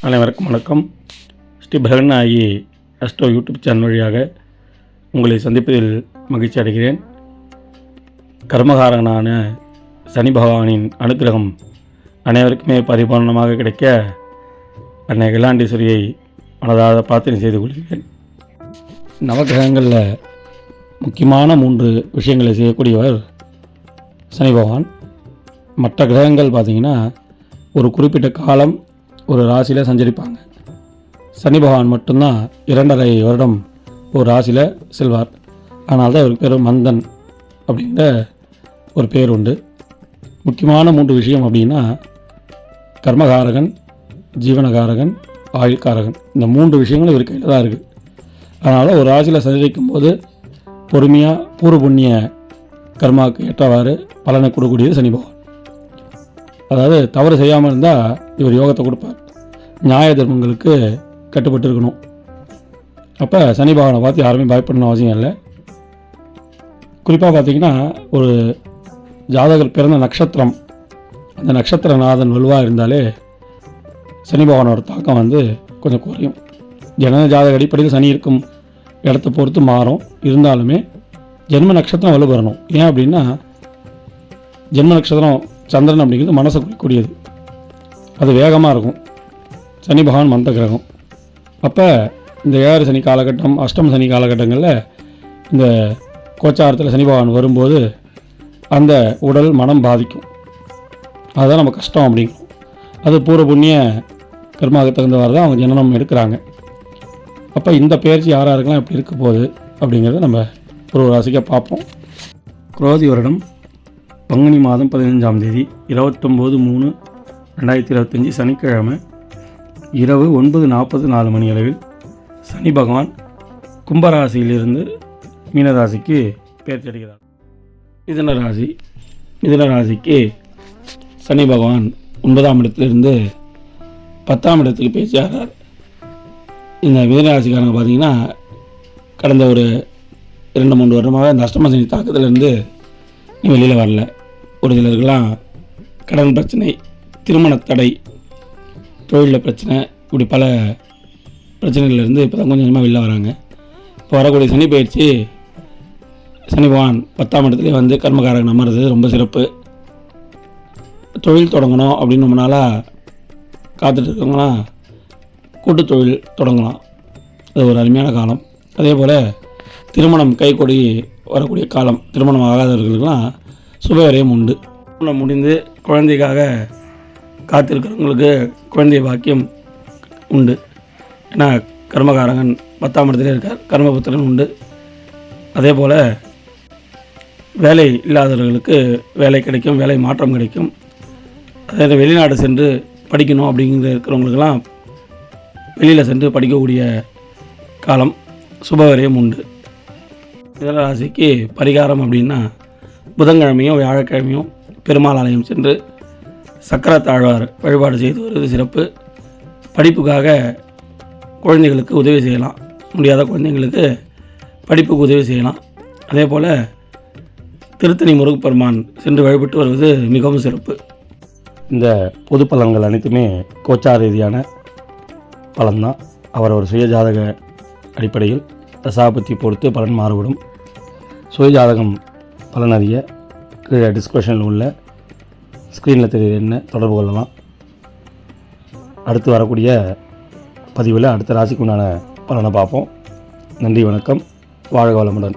அனைவருக்கும் வணக்கம். Sri Bhagavanayaki astro YouTube channel வழியாக உங்களை சந்திப்பதில் மகிழ்ச்சி அடைகிறேன். கர்மகாரகனான சனி பகவானின் அனுக்கிரகம் அனைவருக்குமே பரிபூர்ணமாக கிடைக்க அன்னை இலாண்டீஸ்வரியை மனதாக பிரார்த்தனை செய்து கொள்கிறேன். நவகிரகங்களில் முக்கியமான மூன்று விஷயங்களை செய்யக்கூடியவர் சனி பகவான் மற்ற கிரகங்கள் பார்த்திங்கன்னா ஒரு குறிப்பிட்ட காலம் ஒரு ராசியில் சஞ்சரிப்பாங்க. சனி பகவான் மட்டும்தான் இரண்டரை வருடம் ஒரு ராசியில் செல்வார். ஆனால் தான் இவருக்கு பேர் மந்தன் அப்படிங்கிற ஒரு பேர் உண்டு. முக்கியமான மூன்று விஷயம் அப்படின்னா கர்மகாரகன் ஜீவனகாரகன் ஆயுள்காரகன். இந்த மூன்று விஷயங்களும் இவர் கையில் தான் இருக்குது அதனால் ஒரு ராசியில் சஞ்சரிக்கும் போது பொறுமையாக பூர்வ புண்ணிய கர்மாவுக்கு ஏற்றவாறு பலனை கொடுக்கக்கூடியது சனி பகவான். அதாவது தவறு செய்யாமல் இருந்தால் இவர் யோகத்தை கொடுப்பார். நியாய தர்மங்களுக்கு கட்டுப்பட்டு இருக்கணும் அப்போ சனி பகவானை பார்த்து யாருமே பயப்படணும் அவசியம் இல்லை. குறிப்பாக பார்த்தீங்கன்னா ஒரு ஜாதகர் பிறந்த நட்சத்திரம். அந்த நட்சத்திரநாதன் வலுவாக இருந்தாலே சனி பகவானோட தாக்கம் வந்து கொஞ்சம் குறையும். ஜனன ஜாதக அடிப்படையில் சனி இருக்கும் இடத்த பொறுத்து மாறும். இருந்தாலுமே ஜென்ம நட்சத்திரம் வலுப்பெறணும். ஏன் அப்படின்னா ஜென்ம நட்சத்திரம் சந்திரன் அப்படிங்கிறது மனசை குறிக்கூடியது அது வேகமாக இருக்கும். சனி பகவான் மந்த கிரகம். அப்போ இந்த ஏழு சனி காலகட்டம் அஷ்டம சனி காலகட்டங்களில் இந்த கோச்சாரத்தில் சனி பகவான் வரும்போது அந்த உடல் மனம் பாதிக்கும். அதுதான் நம்ம கஷ்டம் அப்படிங்கும். அது பூர்வ புண்ணிய கர்மாவுக்கு தகுந்தவாறு தான் அவங்க ஜனனம் எடுக்கிறாங்க. அப்போ இந்த பயிற்சி யார் யாருக்கெல்லாம் எப்படி இருக்க போகுது அப்படிங்கிறத நம்ம ஒரு ராசிக்காக பார்ப்போம். குரோதி வருடம் பங்குனி மாதம் பதினஞ்சாம் தேதி இருபத்தொம்போது மூணு ரெண்டாயிரத்தி இருபத்தஞ்சி சனிக்கிழமை இரவு ஒன்பது நாற்பது நாலு மணி அளவில் சனி பகவான் கும்பராசியிலிருந்து மீனராசிக்கு பேர் தெரிகிறார் ராசி மிதுன ராசிக்கு சனி பகவான் ஒன்பதாம் இடத்திலிருந்து பத்தாம் இடத்துக்கு பேசியாகிறார் இந்த மிதனராசிக்காரங்க பார்த்தீங்கன்னா கடந்த ஒரு இரண்டு மூன்று வருடமாக இந்த அஷ்டம சனி தாக்கத்திலிருந்து நீ வெளியில் வரல. ஒரு சிலருக்கெல்லாம் கடன் பிரச்சனை திருமண தடை தொழிலில் பிரச்சனை இப்படி பல பிரச்சனைகள்லேருந்து இப்போ தான் கொஞ்சம் கொஞ்சமாக வெளில வராங்க. இப்போ வரக்கூடிய சனி பயிற்சி சனி பகவான் பத்தாம் இடத்துலேயே வந்து கர்மகாரகன் அமர்றது ரொம்ப சிறப்பு. தொழில் தொடங்கணும் அப்படின்னு ரொம்ப நாளாக காத்துட்டு இருக்கவங்களாம் கூட்டு தொழில் தொடங்கலாம். அது ஒரு அருமையான காலம். அதே போல் திருமணம் கைகொடி வரக்கூடிய காலம் திருமணம் ஆகாதவர்களுக்கெல்லாம் சுபவரையும் உண்டு. திருமணம் முடிந்து குழந்தைக்காக காத்திருக்கிறவங்களுக்கு குழந்தை பாக்கியம் உண்டு. ஏன்னா கர்மகாரகன் பத்தாம் இடத்துல இருக்கார். கர்மபுத்திரன் உண்டு. அதே போல் வேலை இல்லாதவர்களுக்கு வேலை கிடைக்கும் வேலை மாற்றம் கிடைக்கும். அதே வெளிநாடு சென்று படிக்கணும் அப்படிங்கிற இருக்கிறவங்களுக்கெல்லாம் வெளியில் சென்று படிக்கக்கூடிய காலம் சுபவரையும் உண்டு. மிதன பரிகாரம் அப்படின்னா புதன்கிழமையும் வியாழக்கிழமையும் பெருமாள் ஆலயம் சென்று சக்கர தாழ்வார் வழிபாடு செய்து வருவது சிறப்பு. படிப்புக்காக குழந்தைகளுக்கு உதவி செய்யலாம். முடியாத குழந்தைங்களுக்கு படிப்புக்கு உதவி செய்யலாம். அதே போல் திருத்தணி முருகப்பெருமான் சென்று வழிபட்டு வருவது மிகவும் சிறப்பு. இந்த பொது பலன்கள் அனைத்துமே கோச்சார ரீதியான பலன்தான். அவர் ஒரு சுயஜாதக அடிப்படையில் தசாபத்தி பொறுத்து பலன் மாறுபடும். சுயஜாதகம் பலன் அறிய கீழே டிஸ்கிரிப்ஷனில் உள்ள ஸ்க்ரீனில் தெரியுது என்ன தொடர்பு கொள்ளலாம். அடுத்து வரக்கூடிய பதிவில் அடுத்த ராசிக்கு உண்டான பலனை பார்ப்போம். நன்றி வணக்கம். வாழ்க வளமுடன்.